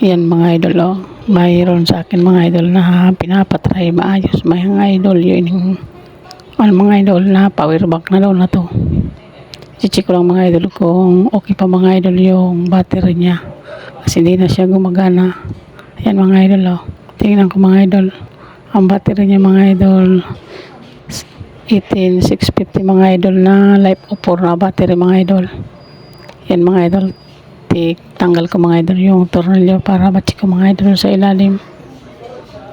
Yan mga idol oh. Mayroon sa akin mga idol na pinapatry maayos mga idol yun yung ano mga idol na power bank na daw na to. Chichik ko lang mga idol kung okay pa mga idol yung battery niya. Kasi hindi na siya gumagana. Yan mga idol oh. Tingnan ko mga idol. Ang battery niya mga idol 18650 mga idol na life of 4 na battery mga idol. Yan mga idol. Tik, tanggal ko mga idol yung tornilyo para ma-check ko mga idol sa ilalim.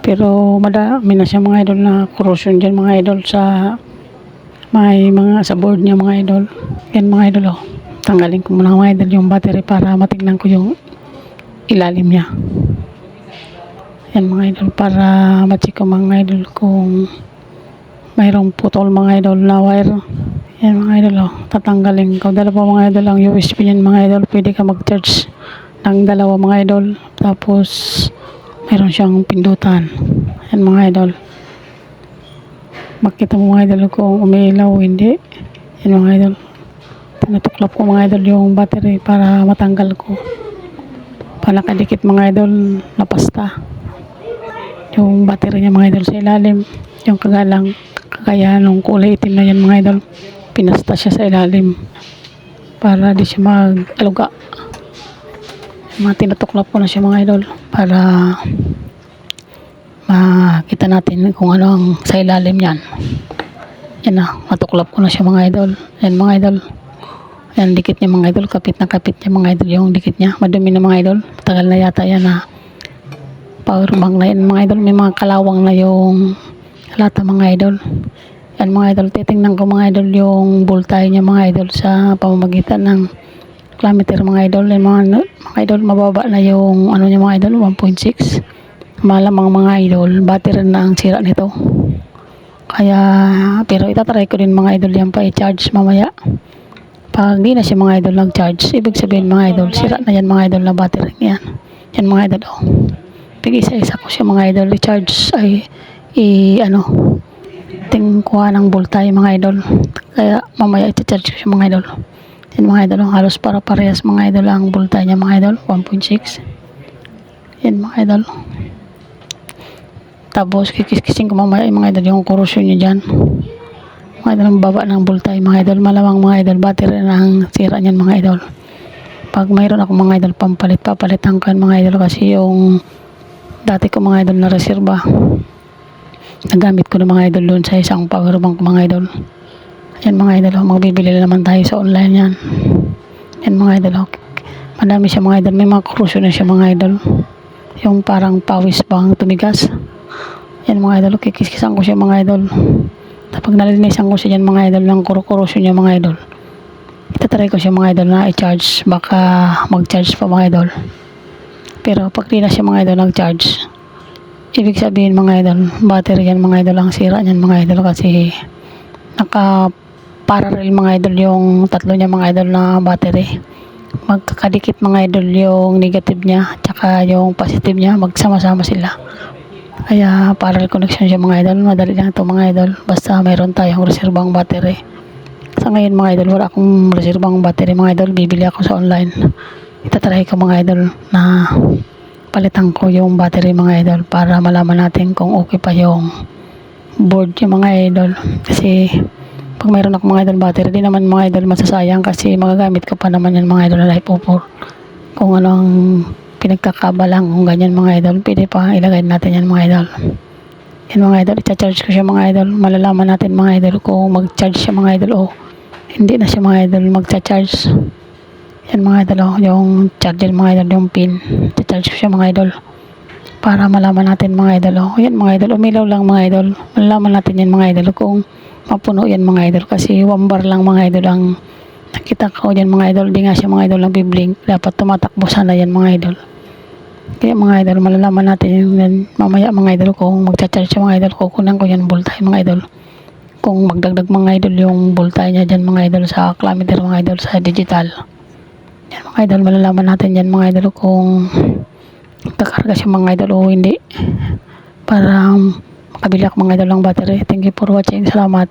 Pero madami na siya mga idol na corrosion dyan mga idol sa may mga sa board niya mga idol. Yan mga idol oh. Tanggalin ko muna mga idol yung battery para matignan ko yung ilalim niya. Yan mga idol para ma-check ko mga idol kung mayroong putol mga idol na wire. Yan mga idol oh. Tatanggalin ko. Dalawa mga idol ang USB niyan mga idol. Pwede ka mag-charge ng dalawa mga idol. Tapos mayroon siyang pindutan. Yan mga idol. Makita mo mga idol kung umiilaw o hindi. Yan mga idol. Tinatuklap ko mga idol yung battery para matanggal ko. Para nakadikit mga idol na pasta. Yung battery niya mga idol sa ilalim. Yung kagalang kagaya nung kulay itim na yan mga idol. Pinasta siya sa ilalim. Para di siya mag-aluga. Mga tinatuklap ko na siya mga idol. Para makita natin kung ano ang sa ilalim yan. Yan na, matuklap ko na siya mga idol. Yan mga idol. Yan, dikit niya mga idol. Kapit na kapit niya mga idol yung dikit niya. Madumi na mga idol. Tagal na yata yan na power bank na yan mga idol. May mga kalawang na yung lata mga idol. Yan mga idol. Titingnan ko mga idol yung voltage niya mga idol sa pamamagitan ng kilometer mga idol. Yan mga, mga idol, mababa na yung ano niya mga idol, 1.6 malamang mga idol battery na ang sira nito kaya pero itatry ko din mga idol yan pa i-charge mamaya pag di na siya mga idol nag-charge ibig sabihin mga idol sira na yan mga idol na battery yan yan mga idol oh pag isa-isa ko siya mga idol i-charge ay i ano tingkuha ng voltage mga idol kaya mamaya i-charge ko siya mga idol yan mga idol halos para parehas mga idol ang voltage niya mga idol 1.6 yan mga idol tapos kikis-kising ko mamaya yung mga idol yung corrosion nyo dyan. Mga idol baba ng voltage mga idol. Malamang mga idol battery na ang sira niyan mga idol. Pag mayroon ako mga idol pampalit, papalitan ko yan mga idol kasi yung dati ko mga idol na reserva. Nagamit ko ng mga idol doon sa isang power bank mga idol. Yan mga idol, oh, magbibili naman tayo sa online yan. Yan mga idol, oh. madami siya mga idol. May mga corrosion na siya mga idol. Yung parang pawis bang tumigas. Yan mga idol, kikiskisan ko siya mga idol. Tapos nalinisan ko siya dyan mga idol ng kuro-korosyon niya mga idol. Itatry ko siya mga idol na i-charge. Baka mag-charge pa mga idol. Pero pag di na siya mga idol nag-charge, ibig sabihin mga idol, battery yan mga idol ang sira niyan mga idol kasi naka parallel mga idol yung tatlo niya mga idol na battery magkakadikit mga idol yung negative niya tsaka yung positive niya magsama-sama sila kaya parallel connection siya mga idol. Madali lang ito mga idol. Basta mayroon tayong reserbang battery. Sa ngayon mga idol, wala akong reserbang battery mga idol. Bibili ako sa online. Itatry ko mga idol na palitan ko yung battery mga idol para malaman natin kung okay pa yung board yung mga idol. Kasi pag mayroon ako mga idol battery, di naman mga idol masasayang kasi magagamit ko pa naman yan mga idol na life over. Kung ano ang pinagkakabalang kung ganyan mga idol pwede pa ilagay natin yan mga idol yan mga idol i-charge ko siya mga idol malalaman natin mga idol kung mag-charge siya mga idol o hindi na siya mga idol mag-charge yan mga idol o yung charger mga idol yung pin i-charge ko siya mga idol para malaman natin mga idol o yan mga idol umilaw lang mga idol malalaman natin yan mga idol kung mapuno yan mga idol kasi one bar lang mga idol ang nakita ko dyan mga idol di nga siya mga idol nagbiblink dapat tumatakbo sana yan mga idol kaya mga idol malalaman natin yan mamaya mga idol kung magcha-charge siya mga idol kukunan ko yan voltage mga idol kung magdagdag mga idol yung voltage niya dyan mga idol sa kilometer mga idol sa digital yan mga idol malalaman natin yan mga idol kung kakarga siya mga idol o hindi. Para makabili ako mga idol ng battery. Thank you for watching. Salamat